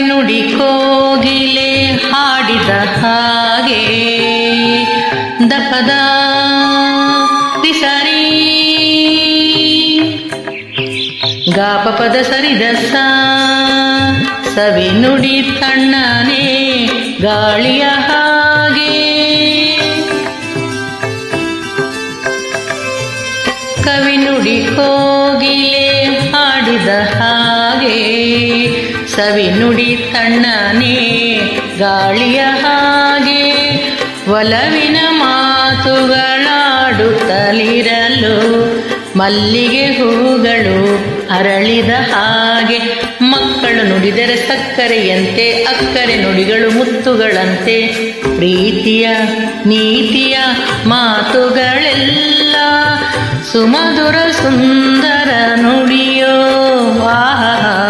ನುಡಿ ಕೋಗಿಲೆ ಹಾಡಿದ ಹಾಗೆ ದಪದ ಸರಿ ಗಾಪ ಪದ ಸರಿದ ಸವಿ ನುಡಿ ತಣ್ಣನೆ ಗಾಳಿಯ ಹಾಗೆ. ಕವಿ ನುಡಿ ಕೋಗಿಲೆ ಹಾಡಿದ ಸವಿ ನುಡಿ ತಣ್ಣನೆ, ಗಾಳಿಯ ಹಾಗೆ ಒಲವಿನ ಮಾತುಗಳಾಡುತ್ತಲಿರಲು ಮಲ್ಲಿಗೆ ಹೂಗಳು ಅರಳಿದ ಹಾಗೆ ಮಕ್ಕಳು ನುಡಿದರೆ ಸಕ್ಕರೆಯಂತೆ, ಅಕ್ಕರೆ ನುಡಿಗಳು ಮುತ್ತುಗಳಂತೆ. ಪ್ರೀತಿಯ, ನೀತಿಯ ಮಾತುಗಳೆಲ್ಲ ಸುಮಧುರ ಸುಂದರ ನುಡಿಯೋ ಆಹಾ.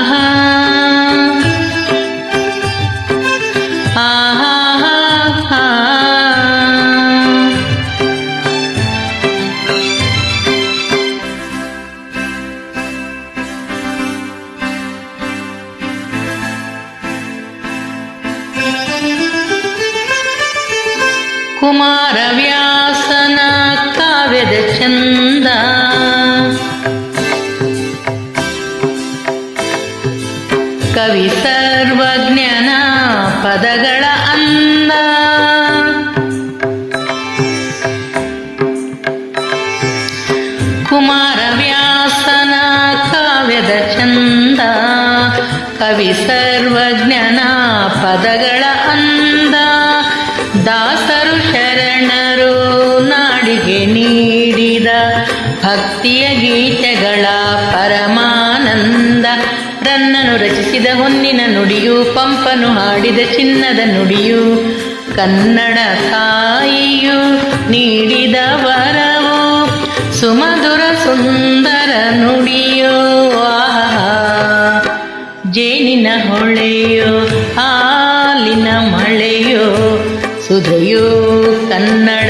ಕುಮಾರವ್ಯಾಸನ ಕಾವ್ಯದ ಚಂದ. ಕವಿ ಸರ್ವಜ್ಞನ ಪದಗಳ ಅಂದ. ಕುಮಾರವ್ಯಾಸನ ಕಾವ್ಯದ ಚಂದ. ಕವಿ ಸರ್ವಜ್ಞನ ಪದಗಳ ಅಂದ. ನೀಡಿದ ಭಕ್ತಿಯ ಗೀತೆಗಳ ಪರಮಾನಂದ. ರನ್ನನು ರಚಿಸಿದ ಹೊನ್ನಿನ ನುಡಿಯು, ಪಂಪನು ಹಾಡಿದ ಚಿನ್ನದ ನುಡಿಯು, ಕನ್ನಡ ತಾಯಿಯು ನೀಡಿದ ವರವು, ಸುಮಧುರ ಸುಂದರ ನುಡಿಯೋ ಜೇನಿನ ಹೊಳೆಯೋ, ಹಾಲಿನ ಮಳೆಯೋ, ಸುಧೆಯೋ ಕನ್ನಡ